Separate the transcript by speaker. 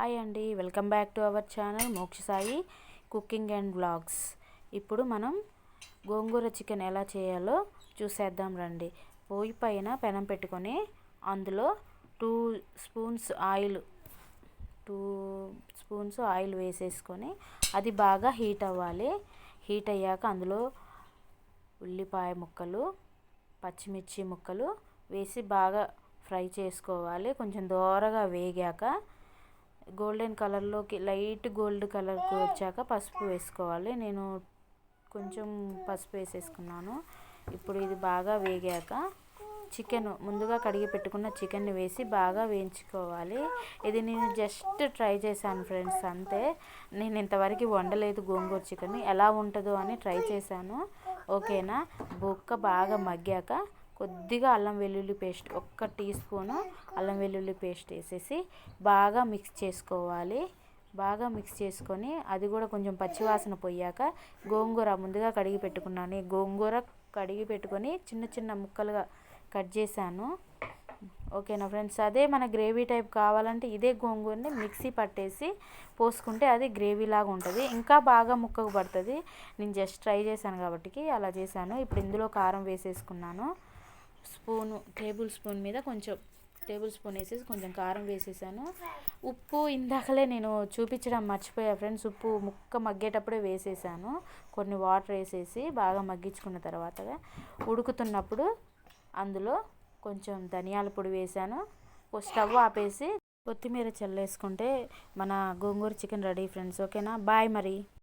Speaker 1: Hi అండి. Welcome back to our channel Mokshasai cooking and blogs ఇప్పుడు మనం గోంగూర chicken ఎలా చేయాలో చూసేద్దాం రండి. పోయి పైన పెనం పెట్టుకొని అందులో two spoons oil two spoons oil వేసేసుకొని అది బాగా హీట్ అవ్వాలి. హీట్ అయ్యాక అందులో ఉల్లిపాయ ముక్కలు పచ్చిమిర్చి ముక్కలు వేసి బాగా ఫ్రై చేసుకోవాలి. కొంచెం దోరగా వేగాక గోల్డెన్ కలర్లోకి లైట్ గోల్డ్ కలర్కి వచ్చాక పసుపు వేసుకోవాలి. నేను కొంచెం పసుపు వేసేసుకున్నాను. ఇప్పుడు ఇది బాగా వేగాక చికెన్ ముందుగా కడిగి పెట్టుకున్న చికెన్ని వేసి బాగా వేయించుకోవాలి. ఇది నేను జస్ట్ ట్రై చేశాను ఫ్రెండ్స్ అంతే. నేను ఇంతవరకు వండలేదు గోంగూర చికెన్ ఎలా ఉంటుందో అని ట్రై చేశాను. ఓకేనా? బొక్క బాగా మగ్గాక కొద్దిగా అల్లం వెల్లుల్లి పేస్ట్ ఒక్క టీ స్పూను అల్లం వెల్లుల్లి పేస్ట్ వేసేసి బాగా మిక్స్ చేసుకోవాలి. బాగా మిక్స్ చేసుకొని అది కూడా కొంచెం పచ్చివాసన పోయాక గోంగూర ముందుగా కడిగి పెట్టుకున్నాను. గోంగూర కడిగి పెట్టుకొని చిన్న చిన్న ముక్కలుగా కట్ చేశాను. ఓకేనా ఫ్రెండ్స్ అదే మన గ్రేవీ టైప్ కావాలంటే ఇదే గోంగూరని మిక్సీ పట్టేసి పోసుకుంటే అది గ్రేవీ లాగా ఉంటుంది. ఇంకా బాగా ముక్కకు పడుతుంది. నేను జస్ట్ ట్రై చేశాను కాబట్టి అలా చేశాను. ఇప్పుడు ఇందులో కారం వేసేసుకున్నాను. స్పూను టేబుల్ స్పూన్ మీద కొంచెం టేబుల్ స్పూన్ వేసేసి కొంచెం కారం వేసేసాను. ఉప్పు ఇందాకలే నేను చూపించడం మర్చిపోయా ఫ్రెండ్స్. ఉప్పు ముక్క మగ్గేటప్పుడే వేసేసాను. కొన్ని వాటర్ వేసేసి బాగా మగ్గించుకున్న తర్వాత ఉడుకుతున్నప్పుడు అందులో కొంచెం ధనియాల పొడి వేసాను. స్టవ్ ఆపేసి కొత్తిమీర చల్లేసుకుంటే మన గోంగూర చికెన్ రెడీ ఫ్రెండ్స్. ఓకేనా? బాయ్ మరి.